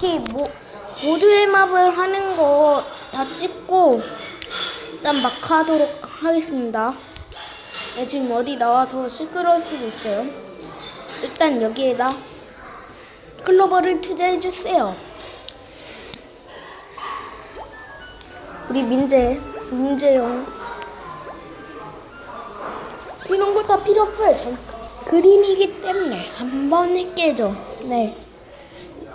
키 모, 모두의 맵을 하는 거 다 찍고 일단 막 하도록 하겠습니다. 네, 지금 어디 나와서 시끄러울 수도 있어요. 일단 여기에다 클로버를 투자해 주세요. 우리 민재, 민재용 이런 거 다 필요 없어요. 전 그림이기 때문에 한 번에 깨져. 네.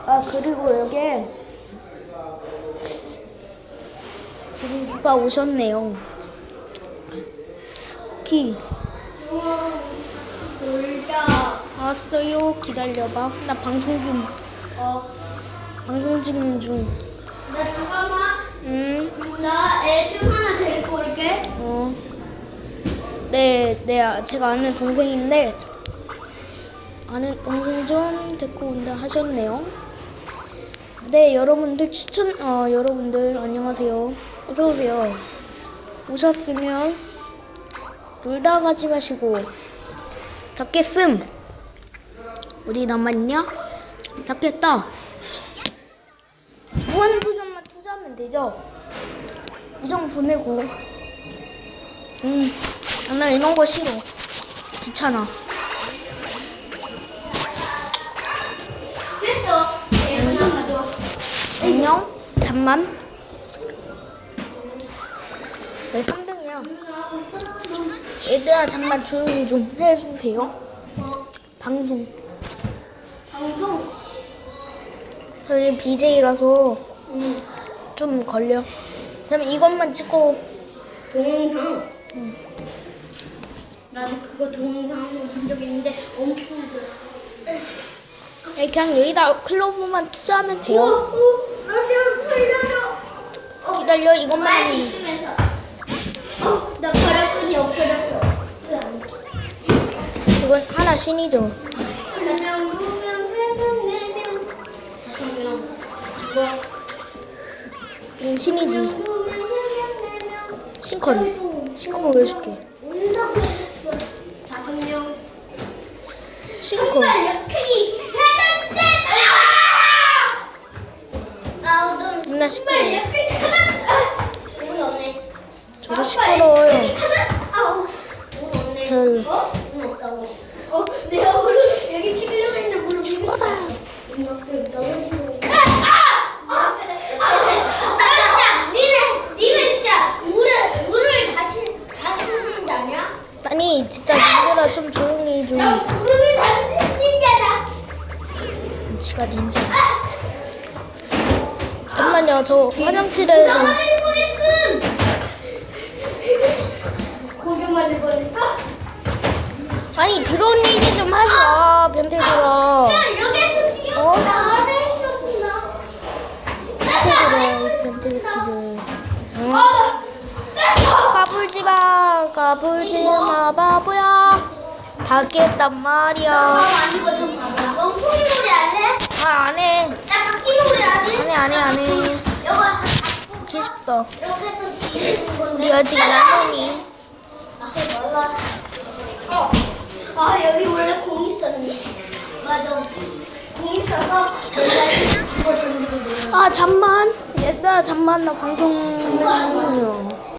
아 그리고 여기에 지금 누가 오셨네요. 키 놀자. 왔어요. 기다려봐. 나 방송 중. 어. 방송 찍는 중. 나 잠깐만. 음. 나 애들 하나 데리고 올게. 어. 네, 네, 아, 제가 아는 동생인데 아는 동생 좀 데리고 온다 하셨네요. 네, 여러분들 추천, 어, 여러분들 안녕하세요. 어서 오세요. 오셨으면 놀다 가지 마시고 닫겠음. 어디 남았냐? 닫겠다. 무한도전만 투자하면 되죠. 우정 보내고. 음, 나 이런 거 싫어. 귀찮아. 안녕? 잠만. 내 3등이야. 얘들아, 잠만 조용히 좀 해주세요. 어. 방송. 방송. 저희 BJ라서 응. 좀 걸려. 그럼 이것만 찍고, 동영상. 응. 나도 그거 동영상으로 본적 있는데 엄청 힘들어. 그냥 여기다 클로브만 투자하면 돼요. 어, 나좀 살려줘. 기다려, 이것만. 많이 있으면서. 어, 나 가락끈이 없어졌어. 이건 하나 신이죠. 세명 네명. 뭐? 이건 신이지. 두명 세명 네명. 신컨. 신컨 보여줄게. 온다고 했어. 다섯 명. 신컨. 크기 아, 너 누나 시끄러워. 크기. 저도 시끄러워요. 별. 내가 모르 여기 키려고 했는데 모르. 죽어라. 아니 진짜 얘들아 좀 조용히 좀. 나 같이 쓰는 게다. 지가 닌자. 잠깐만요. 저 화장실에 좀. 아니 들어온 얘기 좀 하지 마. 변태들아. 야 여기서. 어? 응? 아, 까불지 마. 바보야. 다 깼단 말이야. 봐봐. 멍청이 놀이 할래? 아 안해. 놀이 할래? 안해 안해 안해. 싶다. 여기서 뒤는 건데. 우리 아직 남으니. 아, 몰라. 어. 아, 여기 원래 공 있었네. 맞아. 공 있어서 내가 이거 놀아. 아 잠만. 얘들아 잠만 나 방송.